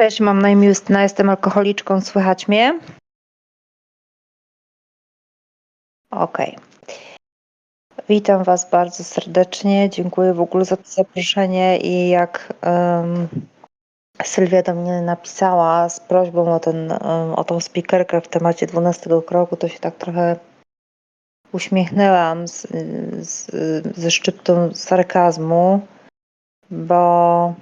Cześć, mam na imię Justyna, jestem alkoholiczką, słychać mnie? Okej. Witam Was bardzo serdecznie, dziękuję w ogóle za to zaproszenie i jak um, Sylwia do mnie napisała z prośbą o, ten, um, o tą speakerkę w temacie 12 kroku, to się tak trochę uśmiechnęłam z, z, ze szczyptą sarkazmu, bo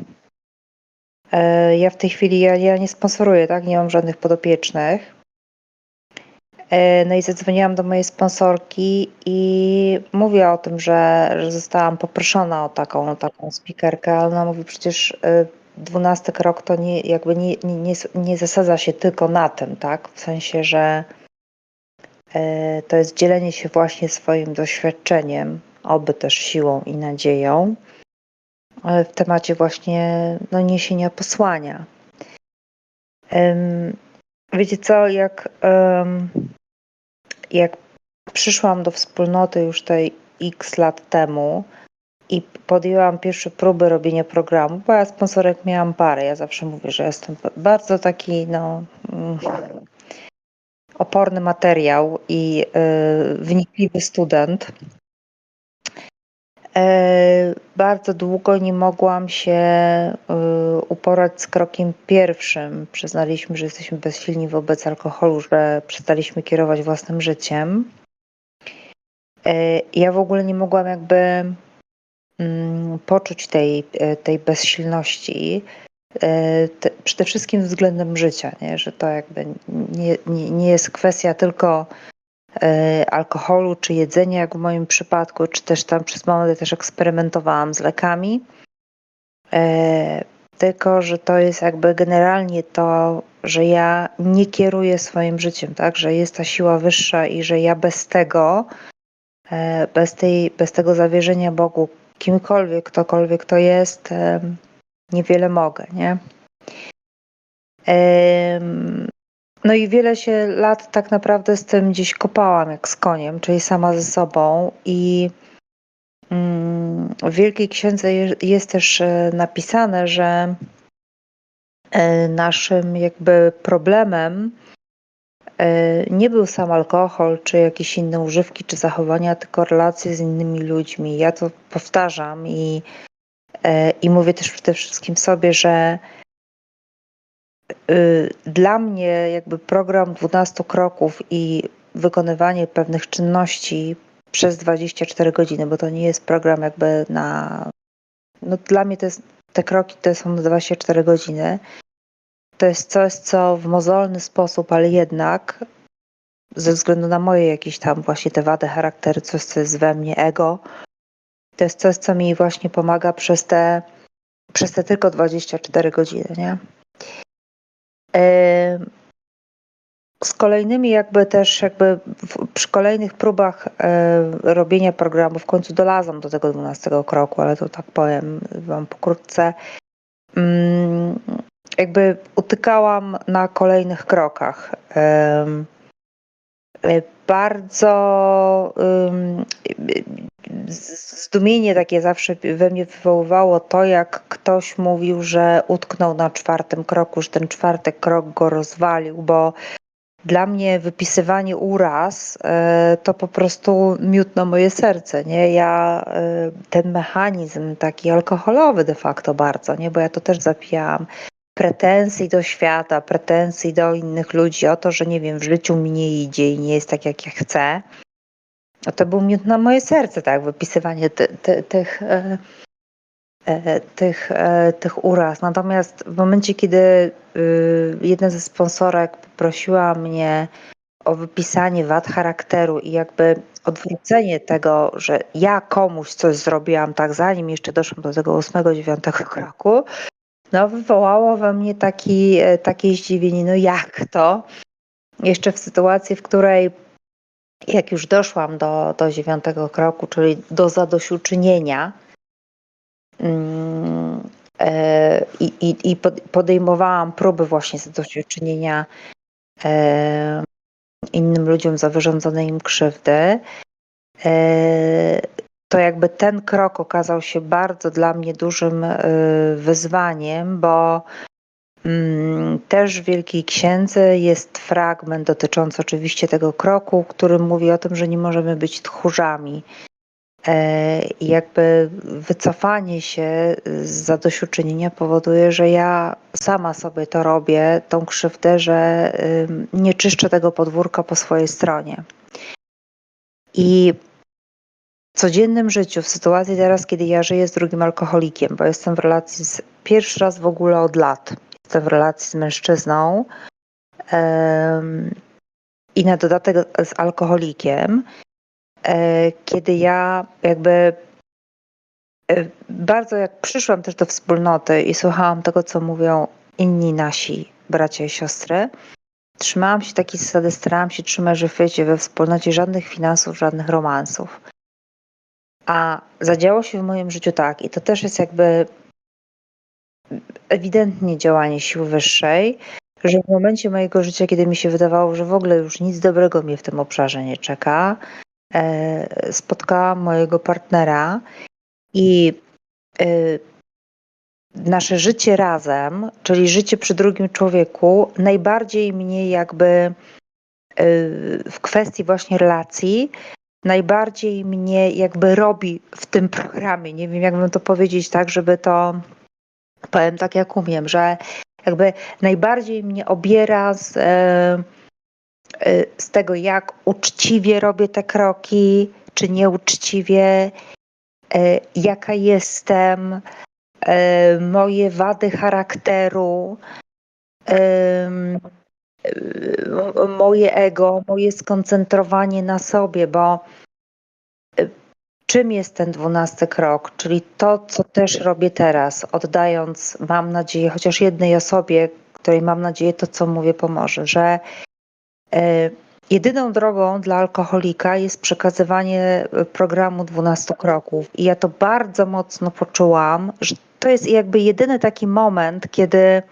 ja w tej chwili ja, ja nie sponsoruję, tak? Nie mam żadnych podopiecznych. E, no i zadzwoniłam do mojej sponsorki i mówię o tym, że, że zostałam poproszona o taką, taką speakerkę, ale ona mówi przecież e, dwunasty krok to nie, jakby nie, nie, nie, nie zasadza się tylko na tym, tak? W sensie, że to jest dzielenie się właśnie swoim doświadczeniem, oby też siłą i nadzieją w temacie właśnie no, niesienia posłania. Wiecie co, jak, jak przyszłam do wspólnoty już tej x lat temu i podjęłam pierwsze próby robienia programu, bo ja sponsorek miałam parę. Ja zawsze mówię, że jestem bardzo taki no, mm, oporny materiał i y, wnikliwy student. Bardzo długo nie mogłam się e, uporać z krokiem pierwszym. Przyznaliśmy, że jesteśmy bezsilni wobec alkoholu, że przestaliśmy kierować własnym życiem. E, ja w ogóle nie mogłam jakby mm, poczuć tej, tej bezsilności. przede wszystkim względem życia, nie? że to jakby nie, nie, nie jest kwestia tylko alkoholu czy jedzenia, jak w moim przypadku, czy też tam przez moment też eksperymentowałam z lekami. E, tylko, że to jest jakby generalnie to, że ja nie kieruję swoim życiem, tak? Że jest ta siła wyższa i że ja bez tego, e, bez, tej, bez tego zawierzenia Bogu, kimkolwiek, ktokolwiek to jest, niewiele mogę, nie? No i wiele się lat tak naprawdę z tym gdzieś kopałam jak z koniem, czyli sama ze sobą i mm, w Wielkiej Księdze jest też e, napisane, że e, naszym jakby problemem e, nie był sam alkohol, czy jakieś inne używki, czy zachowania, tylko relacje z innymi ludźmi. Ja to powtarzam i, i mówię też przede wszystkim sobie, że dla mnie jakby program 12 kroków i wykonywanie pewnych czynności przez 24 godziny, bo to nie jest program jakby na. No dla mnie jest, te kroki to są na 24 godziny. To jest coś, co w mozolny sposób, ale jednak ze względu na moje jakieś tam właśnie te wady charakteru, coś, co jest we mnie, ego, to jest coś, co mi właśnie pomaga przez te, przez te tylko 24 godziny, nie? Z kolejnymi jakby też jakby przy kolejnych próbach robienia programu w końcu dolazłam do tego 12 kroku, ale to tak powiem wam pokrótce. Mm, jakby utykałam na kolejnych krokach. Bardzo zdumienie takie zawsze we mnie wywoływało to, jak ktoś mówił, że utknął na czwartym kroku, że ten czwarty krok go rozwalił, bo dla mnie wypisywanie uraz e, to po prostu miód na moje serce, nie? Ja e, ten mechanizm taki alkoholowy de facto bardzo, nie? Bo ja to też zapijałam pretensji do świata, pretensji do innych ludzi o to, że nie wiem, w życiu mi nie idzie i nie jest tak jak ja chcę. No to był miód na moje serce, tak, wypisywanie ty, ty, tych, e, e, tych, e, tych uraz. Natomiast w momencie, kiedy y, jedna ze sponsorek poprosiła mnie o wypisanie wad charakteru i jakby odwrócenie tego, że ja komuś coś zrobiłam tak, zanim jeszcze doszłam do tego ósmego, dziewiątego kroku, no wywołało we mnie taki, takie zdziwienie, no jak to? Jeszcze w sytuacji, w której jak już doszłam do, do dziewiątego kroku, czyli do zadośćuczynienia mm, e, i, i, i podejmowałam próby właśnie zadośćuczynienia e, innym ludziom za wyrządzone im krzywdy, e, to jakby ten krok okazał się bardzo dla mnie dużym wyzwaniem, bo mm, też w Wielkiej Księdze jest fragment dotyczący oczywiście tego kroku, który mówi o tym, że nie możemy być tchórzami. E, I jakby wycofanie się z zadośćuczynienia powoduje, że ja sama sobie to robię, tą krzywdę, że nie czyszczę tego podwórka po swojej stronie. I codziennym życiu, w sytuacji teraz, kiedy ja żyję z drugim alkoholikiem, bo jestem w relacji z, pierwszy raz w ogóle od lat, jestem w relacji z mężczyzną i na dodatek z alkoholikiem, e, kiedy ja jakby e, bardzo jak przyszłam też do wspólnoty i słuchałam tego, co mówią inni nasi bracia i siostry, trzymałam się takiej zasady, starałam się trzymać, że wiecie, we wspólnocie żadnych finansów, żadnych romansów. A zadziało się w moim życiu tak, i to też jest jakby ewidentnie działanie siły wyższej, że w momencie mojego życia, kiedy mi się wydawało, że w ogóle już nic dobrego mnie w tym obszarze nie czeka, e, spotkałam mojego partnera i e, nasze życie razem, czyli życie przy drugim człowieku, najbardziej mnie jakby e, w kwestii właśnie relacji, najbardziej mnie jakby robi w tym programie. Nie wiem, jakbym to powiedzieć tak, żeby to powiem tak, jak umiem, że jakby najbardziej mnie obiera z, e, e, z tego, jak uczciwie robię te kroki, czy nieuczciwie, e, jaka jestem, moje wady charakteru, moje ego, moje skoncentrowanie na sobie, bo e, czym jest ten dwunasty krok, czyli to, co też robię teraz, oddając, mam nadzieję, chociaż jednej osobie, której mam nadzieję to, co mówię, pomoże, że e, jedyną drogą dla alkoholika jest przekazywanie programu 12 kroków. I ja to bardzo mocno poczułam, że to jest jakby jedyny taki moment, kiedy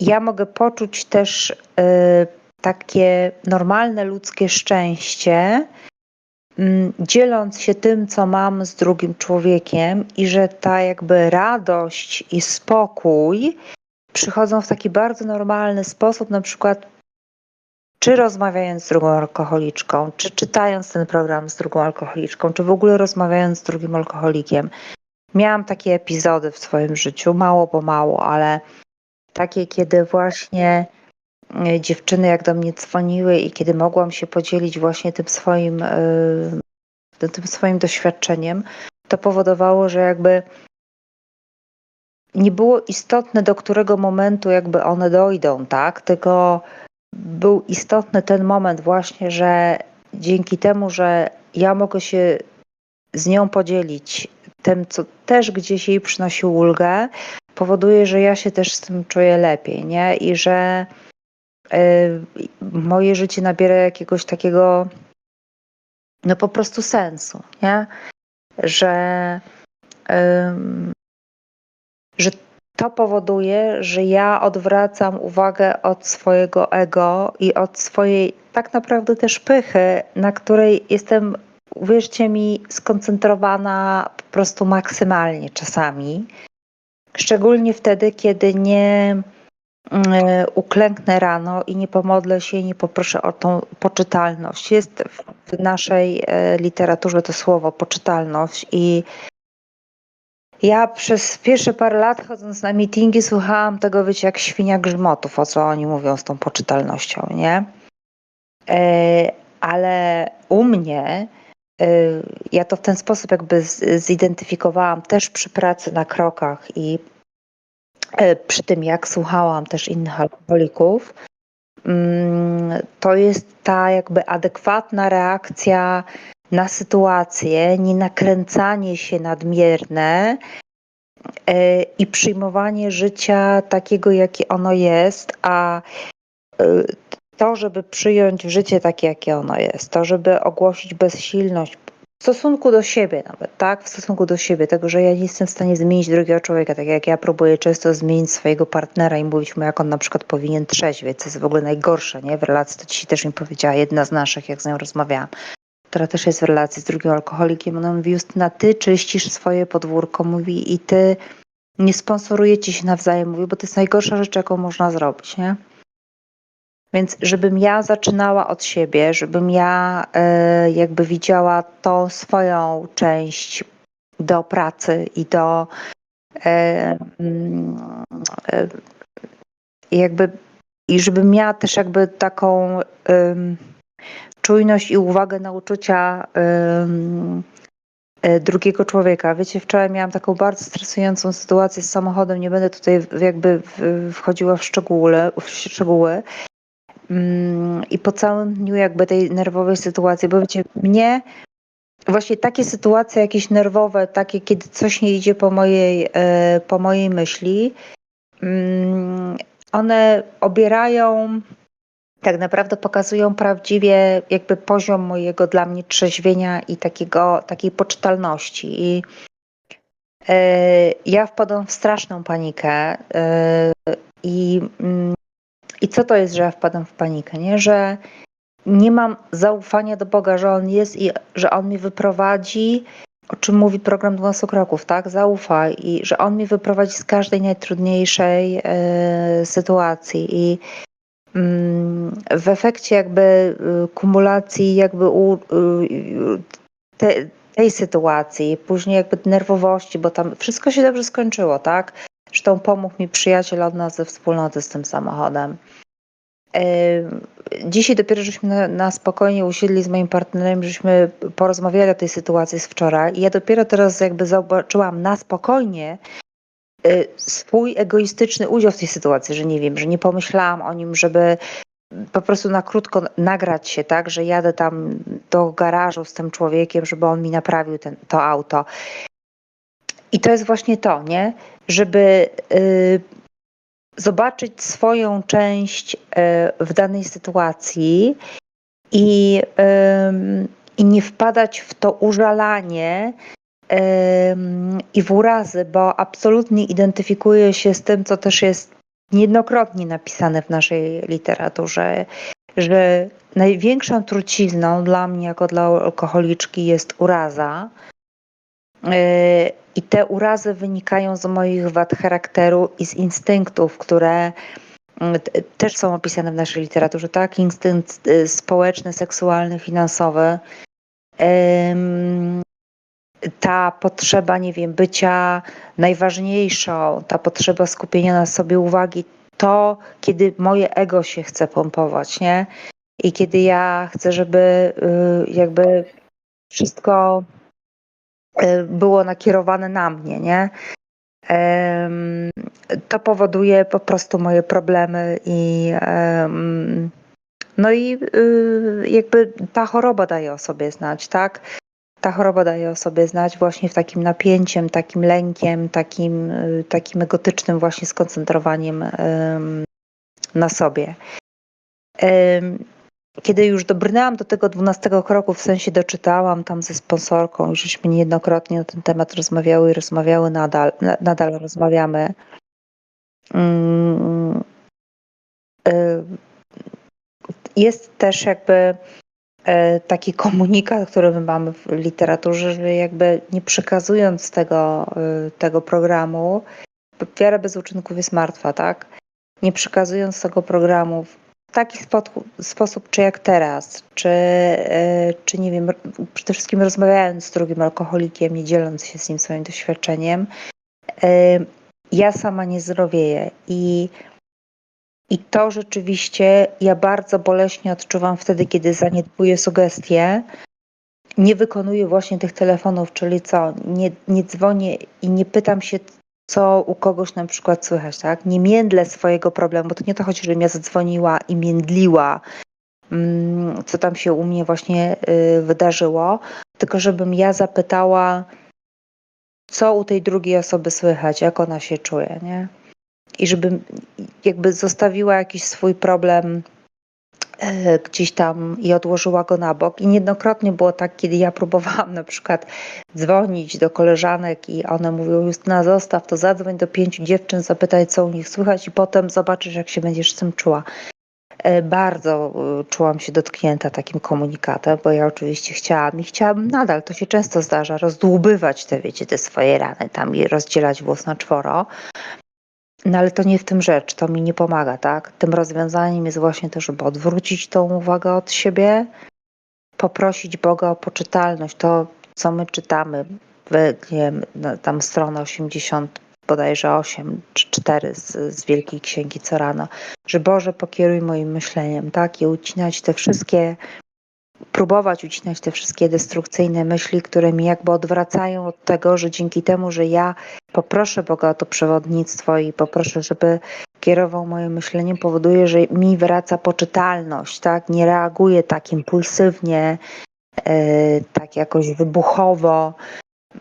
ja mogę poczuć też e, takie normalne ludzkie szczęście, mm, dzieląc się tym, co mam z drugim człowiekiem, i że ta jakby radość i spokój przychodzą w taki bardzo normalny sposób, na przykład czy rozmawiając z drugą alkoholiczką, czy czytając ten program z drugą alkoholiczką, czy w ogóle rozmawiając z drugim alkoholikiem. Miałam takie epizody w swoim życiu, mało po mało, ale takie, kiedy właśnie e, dziewczyny jak do mnie dzwoniły i kiedy mogłam się podzielić właśnie tym swoim, e, tym swoim doświadczeniem, to powodowało, że jakby nie było istotne, do którego momentu jakby one dojdą, tak? Tylko był istotny ten moment właśnie, że dzięki temu, że ja mogę się z nią podzielić tym, co też gdzieś jej przynosi ulgę, powoduje, że ja się też z tym czuję lepiej, nie? I że y, moje życie nabiera jakiegoś takiego no po prostu sensu, nie? Że y, że to powoduje, że ja odwracam uwagę od swojego ego i od swojej tak naprawdę też pychy, na której jestem, uwierzcie mi, skoncentrowana po prostu maksymalnie czasami. Szczególnie wtedy, kiedy nie mm, uklęknę rano i nie pomodlę się i nie poproszę o tą poczytalność. Jest w naszej e, literaturze to słowo poczytalność i ja przez pierwsze parę lat chodząc na meetingi słuchałam tego, wiecie, jak świnia grzmotów, o co oni mówią z tą poczytalnością, nie? E, ale u mnie e, ja to w ten sposób jakby zidentyfikowałam też przy pracy na krokach i e, przy tym, jak słuchałam też innych alkoholików, mm, to jest ta jakby adekwatna reakcja na sytuację, nie nakręcanie się nadmierne e, i przyjmowanie życia takiego, jakie ono jest, a to, żeby przyjąć życie takie, jakie ono jest, to, żeby ogłosić bezsilność w stosunku do siebie nawet, tak? W stosunku do siebie, tego, że ja nie jestem w stanie zmienić drugiego człowieka, tak jak ja próbuję często zmienić swojego partnera i mówić mu, jak on na przykład powinien trzeźwieć, co jest w ogóle najgorsze, nie? W relacji to dzisiaj też mi powiedziała jedna z naszych, jak z nią rozmawiałam która też jest w relacji z drugim alkoholikiem, ona mówi, Justyna, ty czyścisz swoje podwórko, mówi i ty nie sponsorujecie się nawzajem, mówię, bo to jest najgorsza rzecz, jaką można zrobić, nie? Więc żebym ja zaczynała od siebie, żebym ja e, jakby widziała tą swoją część do pracy i do mm, e, jakby i żebym miała też jakby taką czujność i uwagę na uczucia drugiego człowieka. Wiecie, wczoraj miałam taką bardzo stresującą sytuację z samochodem, nie będę tutaj jakby wchodziła w szczegóły, w szczegóły. I po całym dniu jakby tej nerwowej sytuacji, bo wiecie, mnie właśnie takie sytuacje jakieś nerwowe, takie kiedy coś nie idzie po mojej, e, po mojej myśli, mm, one obierają, tak naprawdę pokazują prawdziwie jakby poziom mojego dla mnie trzeźwienia i takiego, takiej poczytalności. I e, ja wpadłam w straszną panikę e, i, mm, i co to jest, że ja wpadam w panikę, nie? Że nie mam zaufania do Boga, że On jest i że On mnie wyprowadzi, o czym mówi program 12 kroków, tak? Zaufaj i że On mnie wyprowadzi z każdej najtrudniejszej e, sytuacji i mm, w efekcie jakby y, kumulacji jakby u, y, te, tej sytuacji, później jakby nerwowości, bo tam wszystko się dobrze skończyło, tak? Zresztą pomógł mi przyjaciel od nas ze wspólnoty z tym samochodem. E, Dzisiaj dopiero żeśmy na, spokojnie usiedli z moim partnerem, żeśmy porozmawiali o tej sytuacji z wczoraj i ja dopiero teraz jakby zobaczyłam na spokojnie y, swój egoistyczny udział w tej sytuacji, że nie wiem, że nie pomyślałam o nim, żeby po prostu na krótko nagrać się, tak, że jadę tam do garażu z tym człowiekiem, żeby on mi naprawił ten, to auto. I to jest właśnie to, nie? Żeby y, zobaczyć swoją część y, w danej sytuacji i, ym, i nie wpadać w to użalanie i w urazy, bo absolutnie identyfikuję się z tym, co też jest niejednokrotnie napisane w naszej literaturze, że największą trucizną dla mnie, jako dla alkoholiczki, jest uraza. Yy, I te urazy wynikają z moich wad charakteru i z instynktów, które t- też są opisane w naszej literaturze, tak? Instynkt yy, społeczny, seksualny, finansowy. Ta potrzeba, nie wiem, bycia najważniejszą, ta potrzeba skupienia na sobie uwagi, to kiedy moje ego się chce pompować, nie? I kiedy ja chcę, żeby yy, jakby wszystko y, było nakierowane na mnie, nie? To powoduje po prostu moje problemy i no i y, jakby ta choroba daje o sobie znać, tak? Ta choroba daje o sobie znać właśnie w takim napięciem, takim lękiem, takim, y, takim egotycznym właśnie skoncentrowaniem em, na sobie. Kiedy już dobrnęłam do tego dwunastego kroku, w sensie doczytałam tam ze sponsorką, już żeśmy niejednokrotnie na ten temat rozmawiały i rozmawiały nadal, na- nadal rozmawiamy. Mm, y, Jest też jakby e, taki komunikat, który my mamy w literaturze, że jakby nie przekazując tego, y, tego programu, wiara bez uczynków jest martwa, tak? Nie przekazując tego programu taki spo- sposób, czy jak teraz, czy, e, czy nie wiem, przede wszystkim rozmawiając z drugim alkoholikiem, dzieląc się z nim swoim doświadczeniem, e, ja sama nie zdrowieję i i to rzeczywiście ja bardzo boleśnie odczuwam wtedy, kiedy zaniedbuję sugestie, nie wykonuję właśnie tych telefonów, czyli co, nie, nie dzwonię i nie pytam się, co u kogoś na przykład słychać, tak? Nie międlę swojego problemu, bo to nie to chodzi, żebym ja zadzwoniła i międliła, mm, co tam się u mnie właśnie y, wydarzyło, tylko żebym ja zapytała, co u tej drugiej osoby słychać, jak ona się czuje, nie? I żebym jakby zostawiła jakiś swój problem gdzieś tam i odłożyła go na bok. I niejednokrotnie było tak, kiedy ja próbowałam na przykład dzwonić do koleżanek i one mówią, Justyna zostaw, to zadzwoń do pięciu dziewczyn, zapytaj co u nich słychać i potem zobaczysz jak się będziesz z tym czuła. e, bardzo e, czułam się dotknięta takim komunikatem, bo ja oczywiście chciałam i chciałabym nadal, to się często zdarza, rozdłubywać te, wiecie, te swoje rany tam i rozdzielać włos na czworo. No ale to nie w tym rzecz, to mi nie pomaga, tak? Tym rozwiązaniem jest właśnie to, żeby odwrócić tą uwagę od siebie, poprosić Boga o poczytalność. To, co my czytamy, w, tam strona 80, bodajże 8 czy 4 z, z Wielkiej Księgi co rano, że Boże pokieruj moim myśleniem, tak? I ucinać te wszystkie, próbować ucinać te wszystkie destrukcyjne myśli, które mi jakby odwracają od tego, że dzięki temu, że ja poproszę Boga o to przewodnictwo i poproszę, żeby kierował moim myśleniem, powoduje, że mi wraca poczytalność, tak? Nie reaguję tak impulsywnie, e, tak jakoś wybuchowo.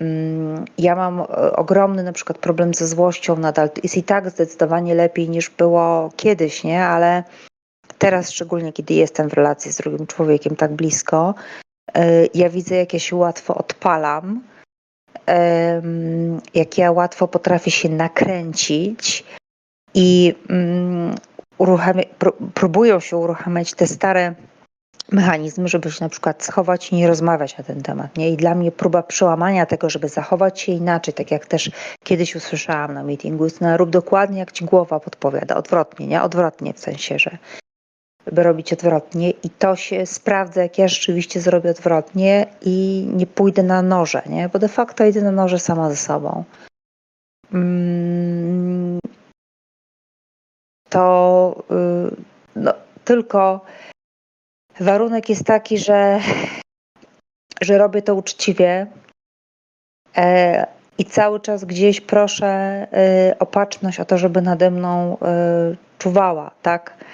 Mm, Ja mam e, ogromny na przykład problem ze złością nadal. Jest i tak zdecydowanie lepiej niż było kiedyś, nie? Ale teraz szczególnie, kiedy jestem w relacji z drugim człowiekiem tak blisko, e, ja widzę, jak ja się łatwo odpalam, jak ja łatwo potrafię się nakręcić i mm, próbują się uruchamiać te stare mechanizmy, żeby się na przykład schować i nie rozmawiać na ten temat. Nie? I dla mnie próba przełamania tego, żeby zachować się inaczej, tak jak też kiedyś usłyszałam na meetingu, jest no, rób dokładnie jak ci głowa podpowiada, odwrotnie, nie? Odwrotnie w sensie, że by robić odwrotnie i to się sprawdza, jak ja rzeczywiście zrobię odwrotnie i nie pójdę na noże, nie? Bo de facto idę na noże sama ze sobą. Mm, To y, no, tylko warunek jest taki, że, że robię to uczciwie e, i cały czas gdzieś proszę e, opatrzność o to, żeby nade mną e, czuwała, tak?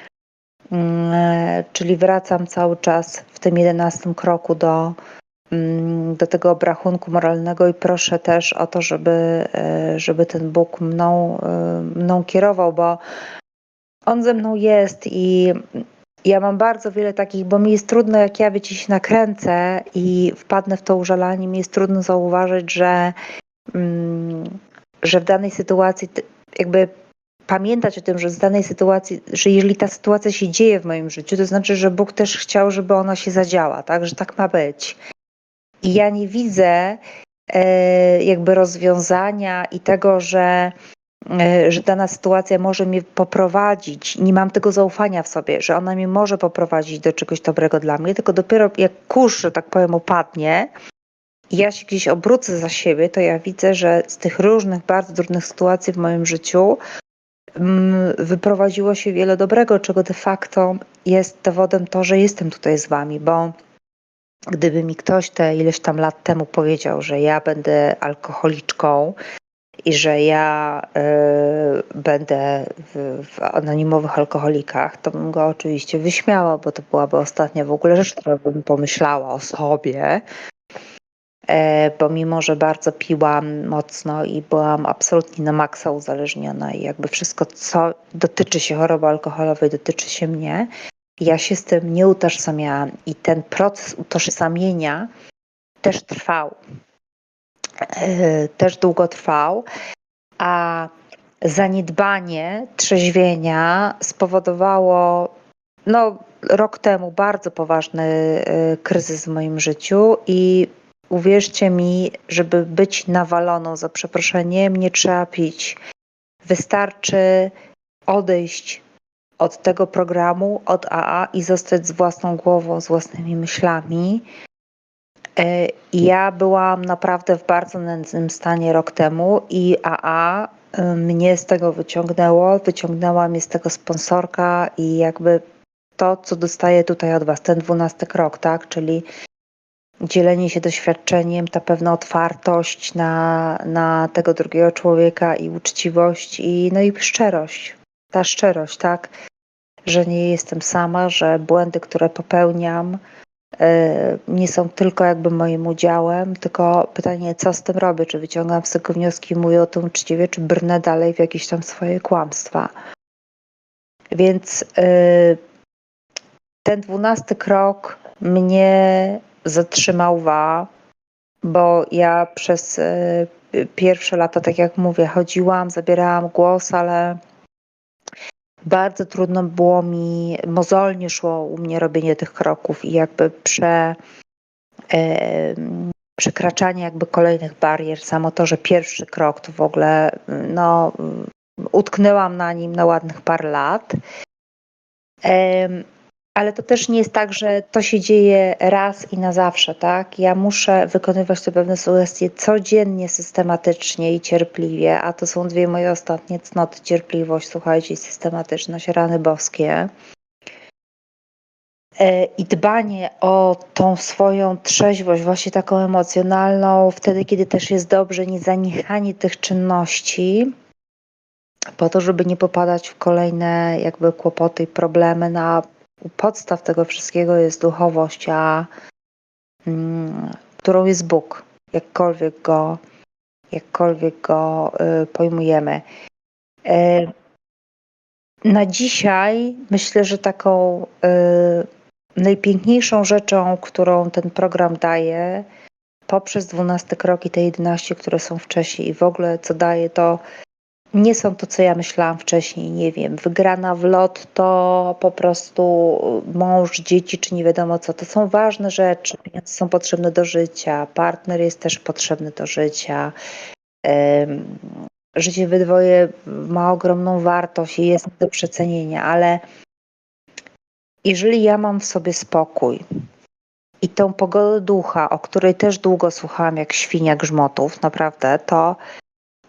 Mm, e, Czyli wracam cały czas w tym jedenastym kroku do, mm, do tego obrachunku moralnego i proszę też o to, żeby, e, żeby ten Bóg mną, e, mną kierował, bo On ze mną jest i ja mam bardzo wiele takich, bo mi jest trudno, jak ja wiecie, się nakręcę i wpadnę w to użalanie, mi jest trudno zauważyć, że, mm, że w danej sytuacji jakby pamiętać o tym, że z danej sytuacji, że jeżeli ta sytuacja się dzieje w moim życiu, to znaczy, że Bóg też chciał, żeby ona się zadziała, tak? Że tak ma być. I ja nie widzę e, jakby rozwiązania i tego, że, e, że dana sytuacja może mnie poprowadzić. Nie mam tego zaufania w sobie, że ona mnie może poprowadzić do czegoś dobrego dla mnie, tylko dopiero jak kurz, że tak powiem, opadnie, i ja się gdzieś obrócę za siebie, to ja widzę, że z tych różnych, bardzo trudnych sytuacji w moim życiu wyprowadziło się wiele dobrego, czego de facto jest dowodem to, że jestem tutaj z wami, bo gdyby mi ktoś te ileś tam lat temu powiedział, że ja będę alkoholiczką i że ja y, będę w, w anonimowych alkoholikach, to bym go oczywiście wyśmiała, bo to byłaby ostatnia w ogóle rzecz, którą bym pomyślała o sobie. E, bo mimo, że bardzo piłam mocno i byłam absolutnie na maksa uzależniona i jakby wszystko, co dotyczy się choroby alkoholowej, dotyczy się mnie, ja się z tym nie utożsamiałam i ten proces utożsamienia też trwał. E, Też długo trwał, a zaniedbanie trzeźwienia spowodowało no, rok temu bardzo poważny e, kryzys w moim życiu i uwierzcie mi, żeby być nawaloną za przeproszeniem, nie trzeba pić. Wystarczy odejść od tego programu, od AA i zostać z własną głową, z własnymi myślami. E, Ja byłam naprawdę w bardzo nędznym stanie rok temu i AA y, mnie z tego wyciągnęło. Wyciągnęła mnie z tego sponsorka i jakby to, co dostaję tutaj od Was, ten dwunasty krok, tak? Czyli dzielenie się doświadczeniem, ta pewna otwartość na, na tego drugiego człowieka i uczciwość i no i szczerość. Ta szczerość, tak? Że nie jestem sama, że błędy, które popełniam, e, nie są tylko jakby moim udziałem, tylko pytanie, co z tym robię? Czy wyciągam z tego wnioski i mówię o tym uczciwie, czy brnę dalej w jakieś tam swoje kłamstwa? Więc e, ten dwunasty krok mnie zatrzymał wa, bo ja przez e, pierwsze lata, tak jak mówię, chodziłam, zabierałam głos, ale bardzo trudno było mi, mozolnie szło u mnie robienie tych kroków i jakby prze, em, przekraczanie jakby kolejnych barier. Samo to, że pierwszy krok to w ogóle, no, utknęłam na nim na ładnych parę lat. Ale to też nie jest tak, że to się dzieje raz i na zawsze, tak? Ja muszę wykonywać te pewne sugestie codziennie, systematycznie i cierpliwie, a to są dwie moje ostatnie cnoty, cierpliwość, słuchajcie, systematyczność, rany boskie. E, I dbanie o tą swoją trzeźwość, właśnie taką emocjonalną, wtedy, kiedy też jest dobrze, nie zaniechanie tych czynności, po to, żeby nie popadać w kolejne jakby kłopoty i problemy. Na u podstaw tego wszystkiego jest duchowość, a mm, którą jest Bóg, jakkolwiek go, jakkolwiek go y, pojmujemy. Y, na dzisiaj myślę, że taką y, najpiękniejszą rzeczą, którą ten program daje, poprzez 12 kroki, te 11, które są wcześniej i w ogóle co daje, to nie są to, co ja myślałam wcześniej, nie wiem, wygrana w lot to po prostu mąż, dzieci, czy nie wiadomo co. To są ważne rzeczy, pieniądze są potrzebne do życia, partner jest też potrzebny do życia. Życie we dwoje ma ogromną wartość i jest do przecenienia, ale jeżeli ja mam w sobie spokój i tą pogodę ducha, o której też długo słuchałam jak świnia grzmotów, naprawdę, to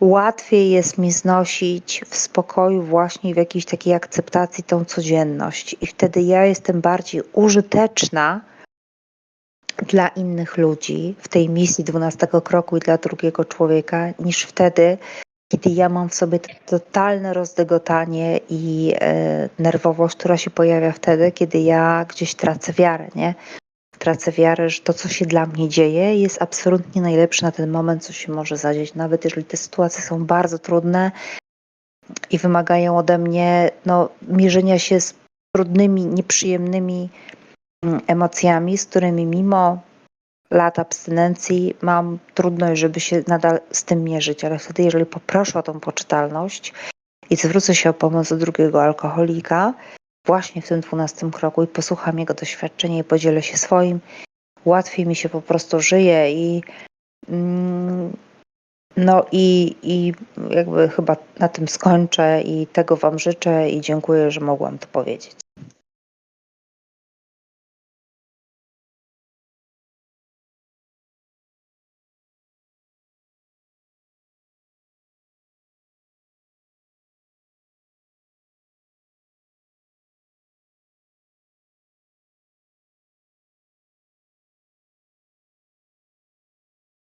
łatwiej jest mi znosić w spokoju właśnie w jakiejś takiej akceptacji tą codzienność i wtedy ja jestem bardziej użyteczna dla innych ludzi w tej misji 12 kroku i dla drugiego człowieka, niż wtedy, kiedy ja mam w sobie totalne rozdygotanie i e, nerwowość, która się pojawia wtedy, kiedy ja gdzieś tracę wiarę, nie? Tracę wiarę, że to, co się dla mnie dzieje, jest absolutnie najlepsze na ten moment, co się może zadzieć. Nawet jeżeli te sytuacje są bardzo trudne i wymagają ode mnie no, mierzenia się z trudnymi, nieprzyjemnymi mm, emocjami, z którymi mimo lat abstynencji mam trudność, żeby się nadal z tym mierzyć, ale wtedy, jeżeli poproszę o tą poczytalność i zwrócę się o pomoc do drugiego alkoholika, właśnie w tym dwunastym kroku i posłucham jego doświadczenia i podzielę się swoim, łatwiej mi się po prostu żyje i mm, no i, i jakby chyba na tym skończę i tego Wam życzę i dziękuję, że mogłam to powiedzieć.